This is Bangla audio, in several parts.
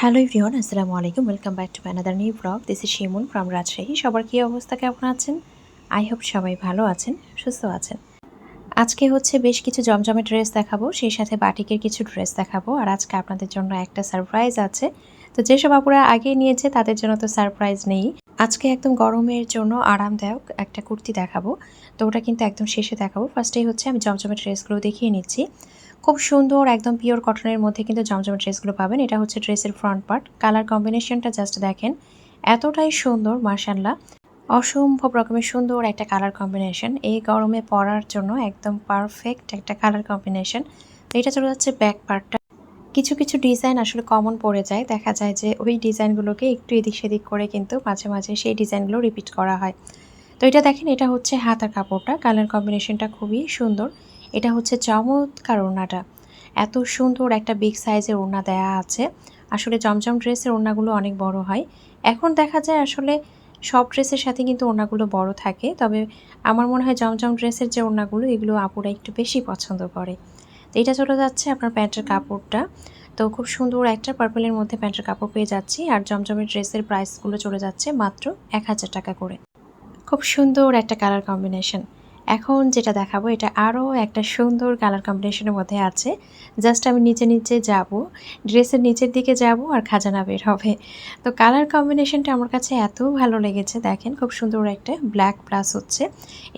হ্যালো এভরিওয়ান, আসসালামু আলাইকুম। Welcome back to another new blog this is Shimun from Rajshahi সবার কী অবস্থা? কেমন আছেন? আই হোপ সবাই ভালো আছেন, সুস্থ আছেন। আজকে হচ্ছে বেশ কিছু জমজমে ড্রেস দেখাবো, সেই সাথে বাটিকের কিছু ড্রেস দেখাবো। আর আজকে আপনাদের জন্য একটা সারপ্রাইজ আছে। তো যেসব আপুরা আগে নিয়েছে, তাদের জন্য তো সারপ্রাইজ নেই। আজকে একদম গরমের জন্য আরামদায়ক একটা কুর্তি দেখাবো। তো ওটা কিন্তু একদম শেষে দেখাবো। ফার্স্টেই হচ্ছে আমি জমজমে ড্রেসগুলো দেখিয়ে নিচ্ছি। খুব সুন্দর, একদম পিওর কটনের মধ্যে কিন্তু জমজমে ড্রেসগুলো পাবেন। এটা হচ্ছে ড্রেসের ফ্রন্ট পার্ট কালার কম্বিনেশনটা জাস্ট দেখেন। এতটাই সুন্দর মার্শাল্লাহ অসম্ভব রকমের সুন্দর একটা কালার কম্বিনেশন এই গরমে পরার জন্য একদম পারফেক্ট একটা কালার কম্বিনেশন তো এটা চলে যাচ্ছে ব্যাক পার্টটা কিছু কিছু ডিজাইন আসলে কমন পড়ে যায়। দেখা যায় যে ওই ডিজাইনগুলোকে একটু এদিক সেদিক করে কিন্তু মাঝে মাঝে সেই ডিজাইনগুলো রিপিট করা হয়। তো এটা দেখেন, এটা হচ্ছে হাতার কাপড়টা। কালার কম্বিনেশনটা খুবই সুন্দর। এটা হচ্ছে চমৎকার ওড়নাটা। এত সুন্দর একটা বিগ সাইজের ওড়না দেয়া আছে। আসলে জমজম ড্রেসের ওড়নাগুলো অনেক বড় হয়। এখন দেখা যায় আসলে সব ড্রেসের সাথে কিন্তু ওড়নাগুলো বড় থাকে। তবে আমার মনে হয় জমজম ড্রেসের যে ওড়নাগুলো এগুলো আপুরা একটু বেশি পছন্দ করে। তো এটা চলে যাচ্ছে আপনার প্যান্টের কাপড়টা। তো খুব সুন্দর একটা পার্পলের মধ্যে প্যান্টের কাপড় পেয়ে যাচ্ছি। আর জমজমের ড্রেসের প্রাইসগুলো চলে যাচ্ছে মাত্র এক হাজার টাকা করে। খুব সুন্দর একটা কালার কম্বিনেশন এখন যেটা দেখাবো, এটা আরও একটা সুন্দর কালার কম্বিনেশনের মধ্যে আছে। জাস্ট আমি নিচে নিচে যাব, ড্রেসের নিচের দিকে যাব আর খাজানা বের হবে। তো কালার কম্বিনেশনটা আমার কাছে এত ভালো লেগেছে, দেখেন খুব সুন্দর একটা ব্ল্যাক প্লাস হচ্ছে।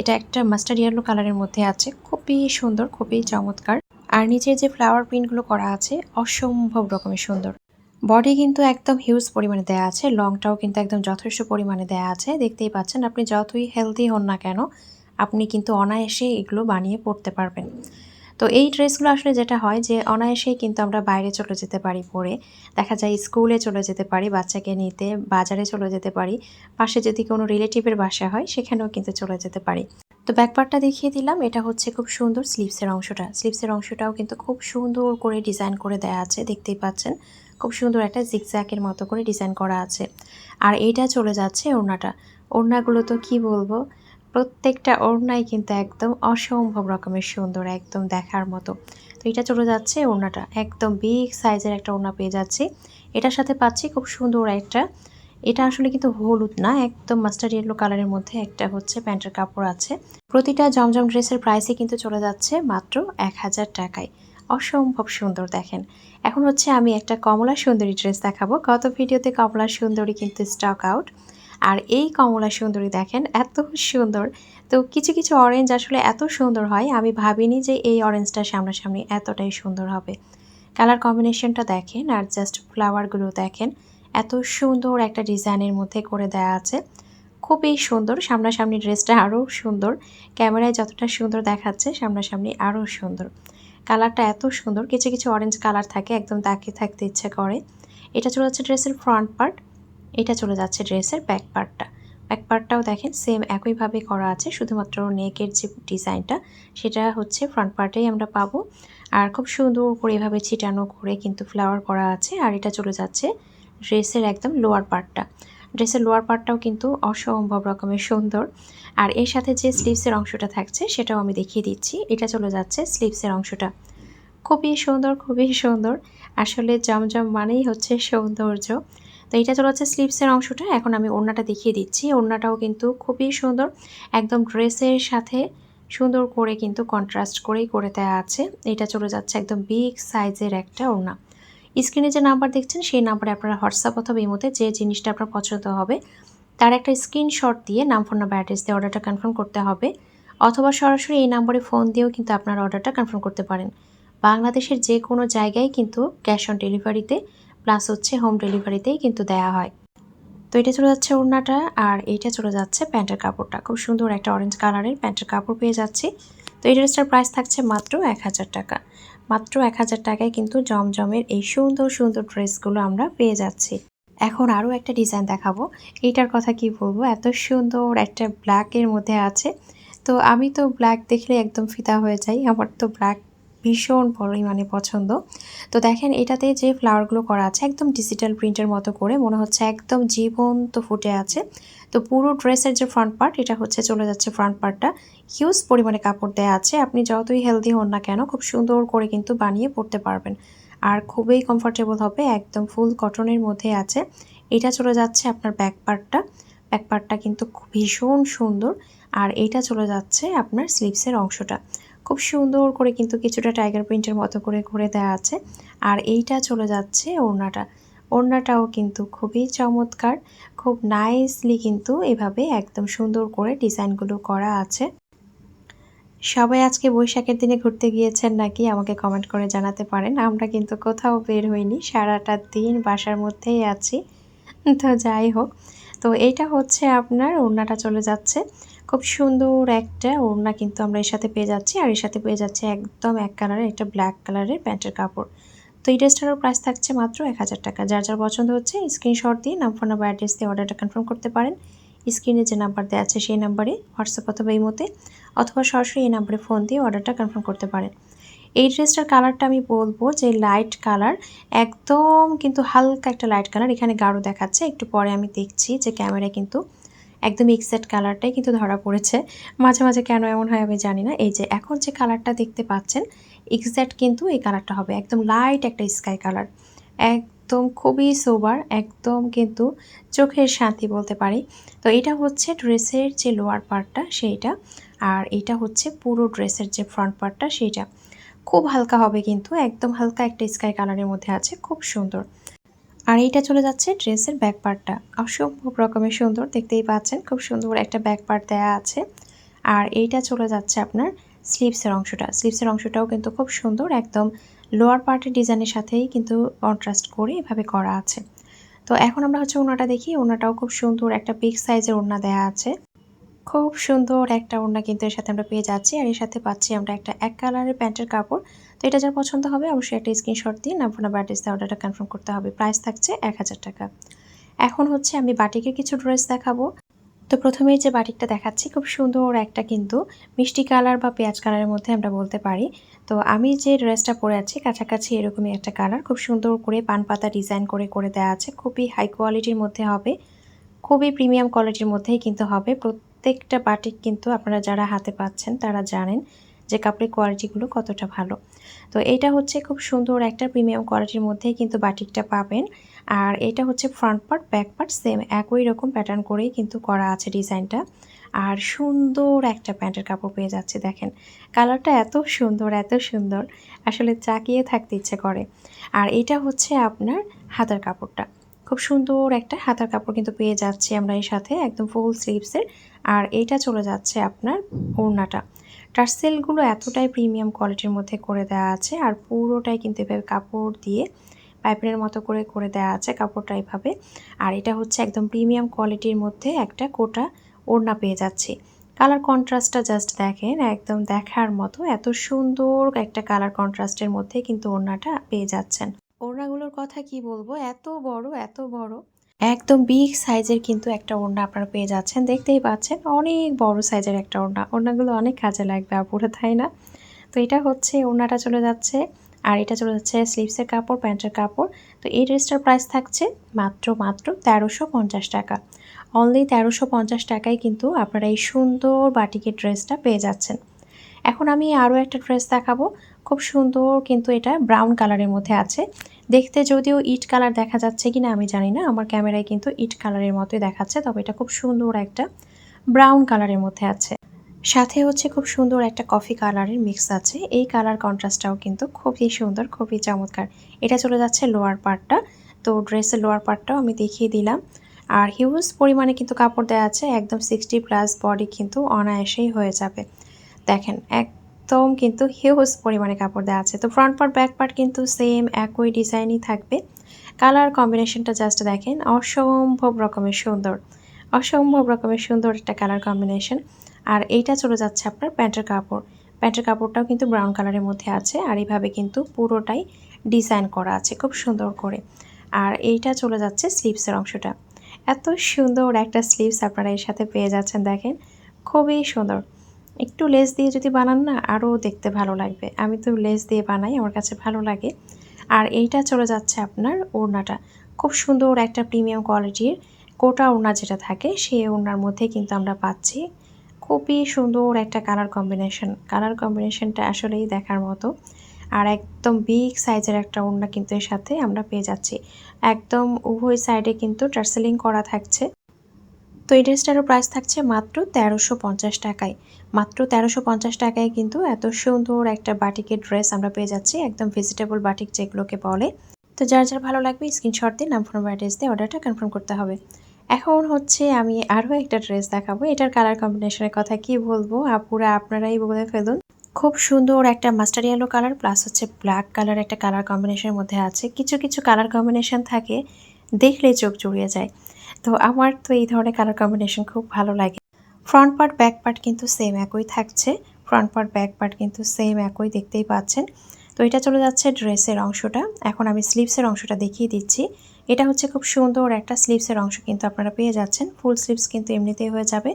এটা একটা মাস্টার ইয়েলো কালারের মধ্যে আছে, খুবই সুন্দর, খুবই চমৎকার। আর নিচে যে ফ্লাওয়ার প্রিন্টগুলো করা আছে, অসম্ভব রকমের সুন্দর। বডি কিন্তু একদম হিউজ পরিমাণে দেয়া আছে লংটাও কিন্তু একদম যথেষ্ট পরিমাণে দেয়া আছে। দেখতেই পাচ্ছেন, আপনি যতই হেলদি হন না কেন আপনি কিন্তু অনায়াসে এগুলো বানিয়ে পড়তে পারবেন। তো এই ড্রেসগুলো আসলে যেটা হয় যে, অনায়াসেই কিন্তু আমরা বাইরে চলে যেতে পারি পরে। দেখা যায় স্কুলে চলে যেতে পারি, বাচ্চাকে নিতে, বাজারে চলে যেতে পারি, পাশে যদি কোনো রিলেটিভের বাসা হয়, সেখানেও কিন্তু চলে যেতে পারি। তো ব্যাকপার্টটা দেখিয়ে দিলাম, এটা হচ্ছে খুব সুন্দর স্লিপসের অংশটা। স্লিপসের অংশটাও কিন্তু খুব সুন্দর করে ডিজাইন করে দেয়া আছে, দেখতেই পাচ্ছেন। খুব সুন্দর একটা জিগজ্যাকের মতো করে ডিজাইন করা আছে। আর এইটা চলে যাচ্ছে ওড়নাটা। ওড়নাগুলো তো কি বলব? প্রত্যেকটা ওড়নাই কিন্তু একদম অসম্ভব রকমের সুন্দর, একদম দেখার মতো। তো এটা চলে যাচ্ছে ওড়নাটা। একদম বিগ সাইজের একটা ওড়না পেয়ে যাচ্ছি। এটার সাথে পাচ্ছি খুব সুন্দর একটা, এটা আসলে কিন্তু হলুদ না, একদম মাস্টার ইয়েলো কালারের মধ্যে একটা হচ্ছে প্যান্টের কাপড় আছে। প্রতিটা জমজম ড্রেসের প্রাইসে কিন্তু চলে যাচ্ছে মাত্র এক হাজার টাকায়। অসম্ভব সুন্দর, দেখেন। এখন হচ্ছে আমি একটা কমলা সুন্দরী ড্রেস দেখাবো। গত ভিডিওতে কমলা সুন্দরী কিন্তু স্টক আউট আর এই কমলা সুন্দরী দেখেন, এত সুন্দর। তো কিছু কিছু অরেঞ্জ আসলে এত সুন্দর হয়, আমি ভাবিনি যে এই অরেঞ্জটা সামনাসামনি এতটাই সুন্দর হবে। কালার কম্বিনেশনটা দেখেন আর জাস্ট ফ্লাওয়ারগুলো দেখেন, এত সুন্দর একটা ডিজাইনের মধ্যে করে দেয়া আছে। খুবই সুন্দর, সামনাসামনি ড্রেসটা আরও সুন্দর, ক্যামেরায় যতটা সুন্দর দেখাচ্ছে, সামনাসামনি আরও সুন্দর। কালারটা এত সুন্দর, কিছু কিছু অরেঞ্জ কালার থাকে, একদম তাকিয়ে থাকতে ইচ্ছে করে। এটা চলে যাচ্ছে ড্রেসের ফ্রন্ট পার্ট এটা চলে যাচ্ছে ড্রেসের ব্যাক পার্টটা ব্যাক পার্টটাও দেখেন সেম একইভাবে করা আছে, শুধুমাত্র নেকের যে ডিজাইনটা সেটা হচ্ছে ফ্রন্ট পার্টেই আমরা পাবো। আর খুব সুন্দর করে এভাবে ছিটানো করে কিন্তু ফ্লাওয়ার করা আছে, আর এটা চলে যাচ্ছে ড্রেসের একদম লোয়ার পার্টটা ড্রেসের লোয়ার পার্টটাও কিন্তু অসম্ভব রকমের সুন্দর। আর এর সাথে যে স্লিভসের অংশটা থাকছে, সেটাও আমি দেখিয়ে দিচ্ছি। এটা চলে যাচ্ছে স্লিভসের অংশটা। খুবই সুন্দর খুবই সুন্দর। আসলে জমজম মানেই হচ্ছে সৌন্দর্য। তো এটা চলে হচ্ছে স্লিপসের অংশটা। এখন আমি ওড়নাটা দেখিয়ে দিচ্ছি। ওড়নাটাও কিন্তু খুবই সুন্দর। একদম ড্রেসের সাথে সুন্দর করে কিন্তু কন্ট্রাস্ট করেই করে দেওয়া আছে। এটা চলে যাচ্ছে একদম বিগ সাইজের একটা ওড়না। স্ক্রিনে যে নাম্বার দেখছেন, সেই নাম্বারে আপনারা হোয়াটসঅ্যাপ অথবা ইমোতে যে জিনিসটা আপনার পছন্দ হবে, তার একটা স্ক্রিনশট দিয়ে নাম ফোন নাম্বার অ্যাড্রেস দিয়ে অর্ডারটা কনফার্ম করতে হবে। অথবা সরাসরি এই নাম্বারে ফোন দিয়েও কিন্তু আপনার অর্ডারটা কনফার্ম করতে পারেন। বাংলাদেশের যে কোনো জায়গায় কিন্তু ক্যাশ অন ডেলিভারিতে প্লাস হচ্ছে হোম ডেলিভারিতেই কিন্তু দেয়া হয়। তো এটা চলে যাচ্ছে ওড়নাটা আর এইটা চলে যাচ্ছে প্যান্টের কাপড়টা। খুব সুন্দর একটা অরেঞ্জ কালারের প্যান্টের কাপড় পেয়ে যাচ্ছি। তো এই ড্রেসটার প্রাইস থাকছে মাত্র এক হাজার টাকা। মাত্র এক হাজার টাকায় কিন্তু জমজমের এই সুন্দর সুন্দর ড্রেসগুলো আমরা পেয়ে যাচ্ছি। এখন আরও একটা ডিজাইন দেখাবো। এইটার কথা কি বলব? এত সুন্দর একটা ব্ল্যাকের মধ্যে আছে। তো আমি তো ব্ল্যাক দেখলে একদম ফিদা হয়ে যাই। আমার তো ব্ল্যাক ভীষণ পরিমাণে পছন্দ। তো দেখেন এটাতে যে ফ্লাওয়ারগুলো করা আছে একদম ডিজিটাল প্রিন্টের মতো করে, মনে হচ্ছে একদম জীবন্ত ফুটে আছে। তো পুরো ড্রেসের যে ফ্রন্ট পার্ট এটা হচ্ছে চলে যাচ্ছে ফ্রন্ট পার্টটা হিউজ পরিমাণে কাপড় দেওয়া আছে। আপনি যতই হেলদি হন না কেন, খুব সুন্দর করে কিন্তু বানিয়ে পড়তে পারবেন। আর খুবই কমফোর্টেবল হবে, একদম ফুল কটনের মধ্যে আছে। এটা চলে যাচ্ছে আপনার ব্যাক পার্টটা ব্যাক পার্টটা কিন্তু ভীষণ সুন্দর। আর এটা চলে যাচ্ছে আপনার স্লিভসের অংশটা। খুব সুন্দর করে কিন্তু কিছুটা টাইগার প্রিন্টের মতো করে করে দেওয়া আছে। আর এইটা চলে যাচ্ছে ওড়নাটা। ওড়নাটাও কিন্তু খুবই চমৎকার, খুব নাইসলি কিন্তু এভাবে একদম সুন্দর করে ডিজাইনগুলো করা আছে। সবাই আজকে বৈশাখের দিনে ঘুরতে গিয়েছেন নাকি আমাকে কমেন্ট করে জানাতে পারেন। আমরা কিন্তু কোথাও বের হইনি, সারাটা দিন বাসার মধ্যেই আছি। তো যাই হোক, তো এইটা হচ্ছে আপনার, ওড়নাটা চলে যাচ্ছে। খুব সুন্দর একটা ওড়না কিন্তু আমরা এর সাথে পেয়ে যাচ্ছি। আর এর সাথে পেয়ে যাচ্ছে একদম এক কালারের একটা ব্ল্যাক কালারের প্যান্টের কাপড়। তো এই ড্রেসটারও প্রাইস থাকছে মাত্র এক হাজার টাকা। যার যার পছন্দ হচ্ছে স্ক্রিনশট দিয়ে নাম ফোন নাম্বার অ্যাড্রেস দিয়ে অর্ডারটা কনফার্ম করতে পারেন। স্ক্রিনে যে নাম্বার দেওয়া আছে সেই নাম্বারে হোয়াটসঅ্যাপ অথবা এই মতে অথবা সরাসরি এই নাম্বারে ফোন দিয়ে অর্ডারটা কনফার্ম করতে পারেন। এই ড্রেসটার কালারটা আমি বলব যে লাইট কালার একদম কিন্তু হালকা একটা লাইট কালার এখানে গাঢ় দেখাচ্ছে। একটু পরে আমি দেখছি যে ক্যামেরায় কিন্তু একদম এক্সাক্ট কালারটাই কিন্তু ধরা পড়েছে। মাঝে মাঝে কেন এমন হয় আমি জানি না। এই যে এখন যে কালারটা দেখতে পাচ্ছেন এক্স্যাক্ট কিন্তু এই কালারটা হবে। একদম লাইট একটা স্কাই কালার একদম খুবই সোবার একদম কিন্তু চোখের শান্তি বলতে পারি। তো এটা হচ্ছে ড্রেসের যে লোয়ার পার্টটা সেইটা। আর এটা হচ্ছে পুরো ড্রেসের যে ফ্রন্ট পার্টটা সেইটা। খুব হালকা হবে কিন্তু, একদম হালকা একটা স্কাই কালারের মধ্যে আছে। খুব সুন্দর। আর এইটা চলে যাচ্ছে ড্রেসের ব্যাক পার্টটা অসম্ভব রকমের সুন্দর, দেখতেই পাচ্ছেন, খুব সুন্দর একটা ব্যাক পার্ট দেওয়া আছে। আর এইটা চলে যাচ্ছে আপনার স্লিভসের অংশটা। স্লিভসের অংশটাও কিন্তু খুব সুন্দর, একদম লোয়ার পার্টের ডিজাইনের সাথেই কিন্তু কন্ট্রাস্ট করে এভাবে করা আছে। তো এখন আমরা হচ্ছে ওনাটা দেখি ওনাটাও খুব সুন্দর একটা বিগ সাইজের ওড়না দেওয়া আছে। খুব সুন্দর একটা ওড়না কিন্তু এর সাথে আমরা পেয়ে যাচ্ছি। আর এর সাথে পাচ্ছি আমরা একটা এক কালারের প্যান্টের কাপড়। তো এটা যার পছন্দ হবে, অবশ্যই একটা স্ক্রিনশট দিয়ে নাম ফোন নাম্বার অ্যাড্রেস অর্ডারটা কনফার্ম করতে হবে। প্রাইস থাকছে এক হাজার টাকা। এখন হচ্ছে আমি বাটিকের কিছু ড্রেস দেখাবো। তো প্রথমেই যে বাটিকটা দেখাচ্ছি, খুব সুন্দর একটা কিন্তু মিষ্টি কালার বা পেঁয়াজ কালারের মধ্যে আমরা বলতে পারি। তো আমি যে ড্রেসটা পরে আছি, কাছাকাছি এরকমই একটা কালার। খুব সুন্দর করে পান পাতা ডিজাইন করে করে দেওয়া আছে। খুবই হাই কোয়ালিটির মধ্যে হবে। খুবই প্রিমিয়াম কোয়ালিটির মধ্যেই কিন্তু হবে। প্রত্যেকটা বাটিক কিন্তু আপনারা যারা হাতে পাচ্ছেন, তারা জানেন যে কাপড়ের কোয়ালিটিগুলো কতটা ভালো। তো এটা হচ্ছে খুব সুন্দর একটা প্রিমিয়াম কোয়ালিটির মধ্যেই কিন্তু বাটিকটা পাবেন। আর এটা হচ্ছে front part back part same একই রকম প্যাটার্ন করেই কিন্তু করা আছে ডিজাইনটা আর সুন্দর একটা প্যান্টের কাপড় পেয়ে যাচ্ছে দেখেন। কালারটা এত সুন্দর এত সুন্দর, আসলে চাকিয়ে থাকতে ইচ্ছে করে। আর এটা হচ্ছে আপনার হাতার কাপড়টা। খুব সুন্দর একটা হাতার কাপড় কিন্তু পেয়ে যাচ্ছি আমরা এর সাথে, একদম ফুল স্লিভসের আর এটা চলে যাচ্ছে আপনার ওড়নাটা। টার্সেলগুলো এতটাই প্রিমিয়াম কোয়ালিটির মধ্যে করে দেওয়া আছে আর পুরোটাই কিন্তু এভাবে কাপড় দিয়ে পাইপের মতো করে করে দেওয়া আছে কাপড়টা এভাবে। আর এটা হচ্ছে একদম প্রিমিয়াম কোয়ালিটির মধ্যে একটা কোটা ওড়না পেয়ে যাচ্ছে। কালার কন্ট্রাস্টটা জাস্ট দেখেন, একদম দেখার মতো এত সুন্দর একটা কালার কন্ট্রাস্টের মধ্যে কিন্তু ওড়নাটা পেয়ে যাচ্ছেন। ওড়নাগুলোর কথা কি বলব? এত বড় এত বড়। একদম বিগ সাইজের কিন্তু একটা ওড়না আপনারা পেয়ে যাচ্ছেন। দেখতেই পাচ্ছেন, অনেক বড় সাইজের একটা ওড়না। ওড়নাগুলো অনেক কাজে লাগবে আপুরে, তাই না? তো এটা হচ্ছে, ওড়নাটা চলে যাচ্ছে, আর এটা চলে যাচ্ছে স্লিভসের কাপড়, প্যান্টের কাপড়। তো এই ড্রেসটার প্রাইস থাকছে মাত্র মাত্র তেরোশো পঞ্চাশ টাকা। অনলি তেরোশো পঞ্চাশ টাকায় কিন্তু আপনারা এই সুন্দর বাটিকের ড্রেসটা পেয়ে যাচ্ছেন। এখন আমি আরও একটা ড্রেস দেখাবো। খুব সুন্দর কিন্তু এটা ব্রাউন কালারের মধ্যে আছে। দেখতে যদিও ইট কালার দেখা যাচ্ছে কি না আমি জানি না, আমার ক্যামেরায় কিন্তু ইট কালারের মতোই দেখাচ্ছে, তবে এটা খুব সুন্দর একটা ব্রাউন কালারের মধ্যে আছে। সাথে হচ্ছে খুব সুন্দর একটা কফি কালারের মিক্স আছে। এই কালার কন্ট্রাস্টটাও কিন্তু খুবই সুন্দর, খুবই চমৎকার। এটা চলে যাচ্ছে লোয়ার পার্টটা তো ড্রেসের লোয়ার পার্টটাও আমি দেখিয়ে দিলাম। আর হিউজ পরিমাণে কিন্তু কাপড় দেওয়া আছে, একদম সিক্সটি প্লাস বডি কিন্তু অনায়াসেই হয়ে যাবে। দেখেন, একদম কিন্তু হিউজ পরিমাণে কাপড় দেওয়া আছে। তো ফ্রন্ট পার্ট ব্যাক পার্ট কিন্তু সেম একই ডিজাইনই থাকবে। কালার কম্বিনেশনটা জাস্ট দেখেন, অসম্ভব রকমের সুন্দর। অসম্ভব রকমের সুন্দর একটা কালার কম্বিনেশন আর এইটা চলে যাচ্ছে আপনার প্যান্টের কাপড়। প্যান্টের কাপড়টাও কিন্তু ব্রাউন কালারের মধ্যে আছে আর এইভাবে কিন্তু পুরোটাই ডিজাইন করা আছে খুব সুন্দর করে। আর এইটা চলে যাচ্ছে স্লিভসের অংশটা। এত সুন্দর একটা স্লিভস আপনারা এর সাথে পেয়ে যাচ্ছেন, দেখেন। খুবই সুন্দর। একটু লেস দিয়ে যদি বানান না আরও দেখতে ভালো লাগবে। আমি তো লেস দিয়ে বানাই, আমার কাছে ভালো লাগে। আর এইটা চলে যাচ্ছে আপনার ওড়নাটা। খুব সুন্দর একটা প্রিমিয়াম কোয়ালিটির কোটা ওড়না যেটা থাকে, সেই ওড়নার মধ্যে কিন্তু আমরা পাচ্ছি খুবই সুন্দর একটা কালার কম্বিনেশন কালার কম্বিনেশনটা আসলেই দেখার মতো। আর একদম বিগ সাইজের একটা ওড়না কিন্তু এর সাথে আমরা পেয়ে যাচ্ছি। একদম উভয় সাইডে কিন্তু টার্সেলিং করা থাকছে। তো এই ড্রেসটারও প্রাইস থাকছে মাত্র তেরোশো পঞ্চাশ টাকায়। মাত্র তেরোশো পঞ্চাশ টাকায় কিন্তু এত সুন্দর একটা বাটিকের ড্রেস আমরা পেয়ে যাচ্ছি, একদম ভেজিটেবল বাটিক যেগুলোকে বলে। তো যার যার ভালো লাগবে স্ক্রিনশট দিয়ে নাম ফোন অ্যাড্রেস দিয়ে অর্ডারটা কনফার্ম করতে হবে। এখন হচ্ছে আমি আরও একটা ড্রেস দেখাবো। এটার কালার কম্বিনেশনের কথা কি বলব? আপুরা, আপনারাই বলে ফেলুন। খুব সুন্দর একটা মাস্টার ইয়েলো কালার প্লাস হচ্ছে ব্ল্যাক কালার একটা কালার কম্বিনেশনের মধ্যে আছে। কিছু কিছু কালার কম্বিনেশন থাকে, দেখলে চোখ জুড়িয়ে যায়। তো আমার তো এই ধরনের কালার কম্বিনেশন খুব ভালো লাগে। ফ্রন্ট পার্ট ব্যাক পার্ট কিন্তু সেম একই থাকছে। ফ্রন্ট পার্ট ব্যাক পার্ট কিন্তু সেম একই দেখতেই পাচ্ছেন। তো এটা চলে যাচ্ছে ড্রেসের অংশটা। এখন আমি স্লিভসের অংশটা দেখিয়ে দিচ্ছি। এটা হচ্ছে খুব সুন্দর একটা স্লিভসের অংশ কিন্তু আপনারা পেয়ে যাচ্ছেন। ফুল স্লিভস কিন্তু এমনিতেই হয়ে যাবে।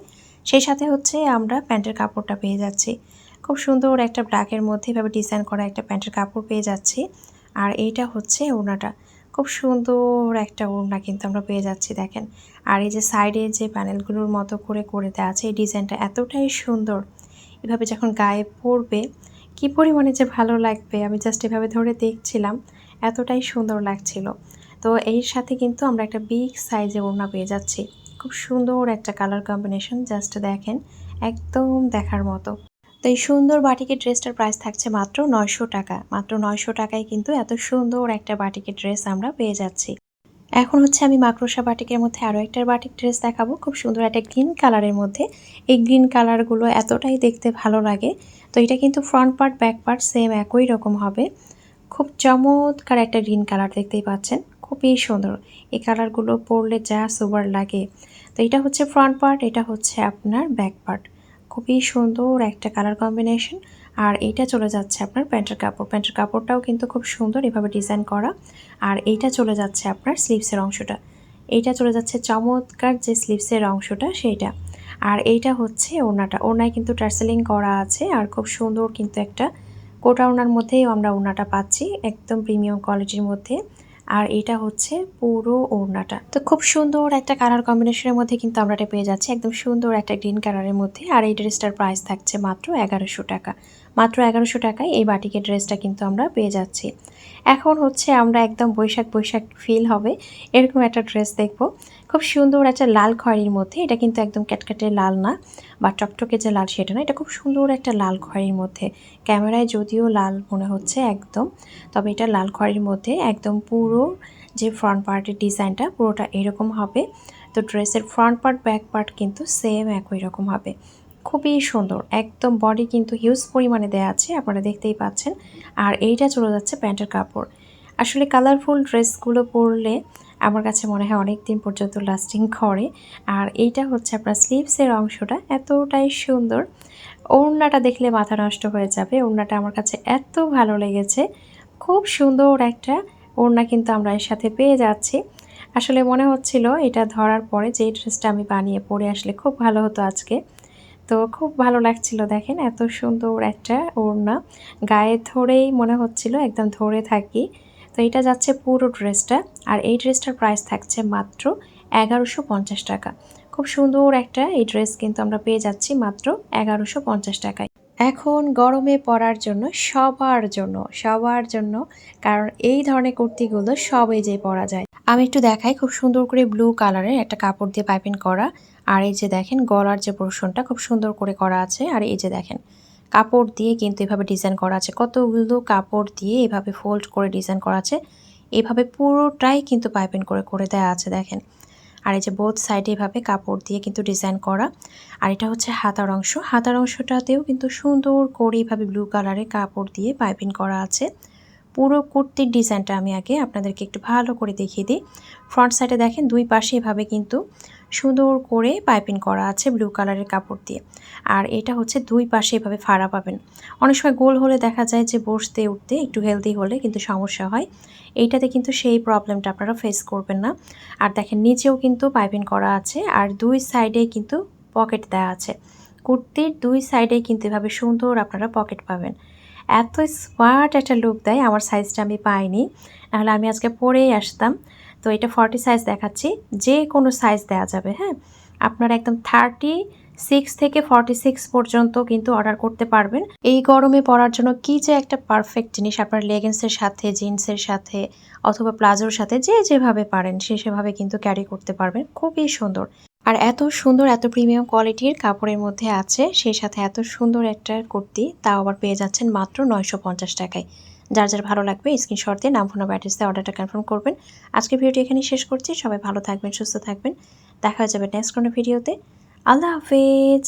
সেই সাথে হচ্ছে আমরা প্যান্টের কাপড়টা পেয়ে যাচ্ছি। খুব সুন্দর একটা ব্ল্যাকের মধ্যে এভাবে ডিজাইন করা একটা প্যান্টের কাপড় পেয়ে যাচ্ছি। আর এইটা হচ্ছে ওড়নাটা খুব সুন্দর একটা ওড়না কিন্তু আমরা পেয়ে যাচ্ছি, দেখেন। আর এই যে সাইডে যে প্যানেলগুলোর মতো করে করে দেওয়া আছে, এই ডিজাইনটা এতটাই সুন্দর। এভাবে যখন গায়ে পরবে কি পরিমাণে যে ভালো লাগবে, আমি জাস্ট এভাবে ধরে দেখছিলাম, এতটাই সুন্দর লাগছিল। তো এর সাথে কিন্তু আমরা একটা বিগ সাইজে ওড়না পেয়ে যাচ্ছি। খুব সুন্দর একটা কালার কম্বিনেশন জাস্ট দেখেন, একদম দেখার মতো। তো এই সুন্দর বাটিকের ড্রেসটার প্রাইস থাকছে মাত্র নয়শো টাকা। মাত্র নয়শো টাকায় কিন্তু এত সুন্দর একটা বাটিকের ড্রেস আমরা পেয়ে যাচ্ছি। এখন হচ্ছে আমি মাকড়সা বাটিকের মধ্যে আরও একটা বাটিক ড্রেস দেখাবো। খুব সুন্দর একটা গ্রিন কালারের মধ্যে। এই গ্রিন কালারগুলো এতটাই দেখতে ভালো লাগে। তো এটা কিন্তু front part back part same একই রকম হবে। খুব চমৎকার একটা গ্রিন কালার দেখতেই পাচ্ছেন। খুবই সুন্দর। এই কালারগুলো পরলে যা সুপার লাগে। তো এটা হচ্ছে ফ্রন্ট পার্ট এটা হচ্ছে আপনার ব্যাক পার্ট খুবই সুন্দর একটা কালার কম্বিনেশন আর এইটা চলে যাচ্ছে আপনার প্যান্টের কাপড়। প্যান্টের কাপড়টাও কিন্তু খুব সুন্দর এভাবে ডিজাইন করা। আর এইটা চলে যাচ্ছে আপনার স্লিভসের অংশটা। এইটা চলে যাচ্ছে চমৎকার যে স্লিভসের অংশটা, সেইটা। আর এইটা হচ্ছে ওনাটা ওনায় কিন্তু টার্সেলিং করা আছে। আর খুব সুন্দর কিন্তু একটা কোটা ওনার মধ্যেই আমরা ওনাটা পাচ্ছি। একদম প্রিমিয়াম কোয়ালিটির মধ্যে। আর এটা হচ্ছে পুরো ওড়নাটা। তো খুব সুন্দর একটা কালার কম্বিনেশনের মধ্যে কিন্তু আমরা এটা পেয়ে যাচ্ছি। একদম সুন্দর একটা গ্রিন কালারের মধ্যে। আর এই ড্রেসটার প্রাইস থাকছে মাত্র এগারোশো টাকা। মাত্র এগারোশো টাকায় এই বাটিকের ড্রেসটা কিন্তু আমরা পেয়ে যাচ্ছি। এখন হচ্ছে আমরা একদম বৈশাখ বৈশাখ ফিল হবে। এরকম একটা ড্রেস দেখব। খুব সুন্দর একটা লাল খয়েরির মধ্যে, এটা কিন্তু একদম ক্যাটক্যাটে লাল না, বা টকটকে যে লাল সেটা না, এটা খুব সুন্দর একটা লাল খয়েরির মধ্যে। ক্যামেরায় যদিও লাল মনে হচ্ছে একদম, তবে এটা লাল খয়েরির মধ্যে একদম পুরো যে ফ্রন্ট পার্টের ডিজাইনটা পুরোটা এরকম হবে। তো ড্রেসের ফ্রন্ট পার্ট ব্যাক পার্ট কিন্তু সেম একই রকম হবে। খুবই সুন্দর। একদম বডি কিন্তু হিউজ পরিমাণে দেওয়া আছে, আপনারা দেখতেই পাচ্ছেন। আর এইটা চলে যাচ্ছে প্যান্টের কাপড়। আসলে কালারফুল ড্রেসগুলো পরলে আমার কাছে মনে হয় অনেক দিন পর্যন্ত লাস্টিং করে। আর এইটা হচ্ছে আপনার স্লিভসের অংশটা, এতটাই সুন্দর। ওড়নাটা দেখলে মাথা নষ্ট হয়ে যাবে। ওড়নাটা আমার কাছে এত ভালো লেগেছে। খুব সুন্দর একটা ওড়না কিন্তু আমরা এর সাথে পেয়ে যাচ্ছি। আসলে মনে হচ্ছিল এটা ধরার পরে যে ড্রেসটা আমি বানিয়ে পরে আসলে খুব ভালো হতো আজকে। তো খুব ভালো লাগছিল দেখেন এত সুন্দর একটা ওড়না। গায়ে ধরেই মনে হচ্ছিল একদম ধরে থাকি। তো এটা যাচ্ছে পুরো ড্রেসটা আর এই ড্রেসটার প্রাইস থাকছে মাত্র এগারোশো পঞ্চাশ টাকা। খুব সুন্দর একটা এই ড্রেস কিন্তু আমরা পেয়ে যাচ্ছি মাত্র এগারোশো পঞ্চাশ টাকায়। এখন গরমে পরার জন্য সবার জন্য সবার জন্য, কারণ এই ধরনের কুর্তিগুলো সবই যে পরা যায়। আমি একটু দেখাই খুব সুন্দর করে ব্লু কালারের একটা কাপড় দিয়ে পাইপিং করা। আর এই যে দেখেন, গলার যে পোর্শনটা খুব সুন্দর করে করা আছে। আর এই যে দেখেন, কাপড় দিয়ে কিন্তু এভাবে ডিজাইন করা আছে। কতগুলো কাপড় দিয়ে এভাবে ফোল্ড করে ডিজাইন করা আছে। এভাবে পুরোটাই কিন্তু পাইপিং করে করে দেওয়া আছে, দেখেন। আর এই যে বোথ সাইডে এভাবে কাপড় দিয়ে কিন্তু ডিজাইন করা। আর এটা হচ্ছে হাতার অংশ। হাতার অংশটাতেও কিন্তু সুন্দর করে এভাবে ব্লু কালারের কাপড় দিয়ে পাইপিং করা আছে। পুরো কুর্তির ডিজাইনটা আমি আগে আপনাদেরকে একটু ভালো করে দেখিয়ে দিই। ফ্রন্ট সাইডে দেখেন, দুই পাশে এভাবে কিন্তু সুন্দর করে পাইপিং করা আছে ব্লু কালারের কাপড় দিয়ে। আর এটা হচ্ছে দুই পাশে এভাবে ফাড়া পাবেন। অনেক সময় গোল হলে দেখা যায় যে বসতে, উঠতে একটু হেলদি হলে কিন্তু সমস্যা হয়। এইটাতে কিন্তু সেই প্রবলেমটা আপনারা ফেস করবেন না। আর দেখেন, নিচেও কিন্তু পাইপিং করা আছে আর দুই সাইডে কিন্তু পকেট দেওয়া আছে। কুর্তির দুই সাইডে কিন্তু এভাবে সুন্দর আপনারা পকেট পাবেন। এত স্মার্ট একটা লুক দেয়। আমার সাইজটা আমি পাইনি। নাহলে আমি আজকে পরেই আসতাম। তো এটা ফর্টি সাইজ দেখাচ্ছি। যে কোনো সাইজ দেওয়া যাবে হ্যাঁ? আপনারা একদম থার্টি সিক্স থেকে ফর্টি সিক্স পর্যন্ত কিন্তু অর্ডার করতে পারবেন। এই গরমে পরার জন্য কি যে একটা পারফেক্ট জিনিস আপনার লেগিংসের সাথে জিন্সের সাথে, অথবা প্লাজোর সাথে, যে যেভাবে পারেন, সে সেভাবে কিন্তু ক্যারি করতে পারবেন। খুবই সুন্দর। আর এত সুন্দর, এত প্রিমিয়াম কোয়ালিটির কাপড়ের মধ্যে আছে, সেই সাথে এত সুন্দর একটা কুর্তি, তাও আবার পেয়ে যাচ্ছেন মাত্র নয়শো পঞ্চাশ টাকায়। যার যার ভালো লাগবে স্ক্রিনশট দিয়ে নাম ফোন দিয়ে অর্ডারটা কনফার্ম করবেন। আজকে ভিডিওটি এখানেই শেষ করছি। সবাই ভালো থাকবেন, সুস্থ থাকবেন। দেখা যাবে নেক্সট কোনো ভিডিওতে আল্লাহ হাফেজ।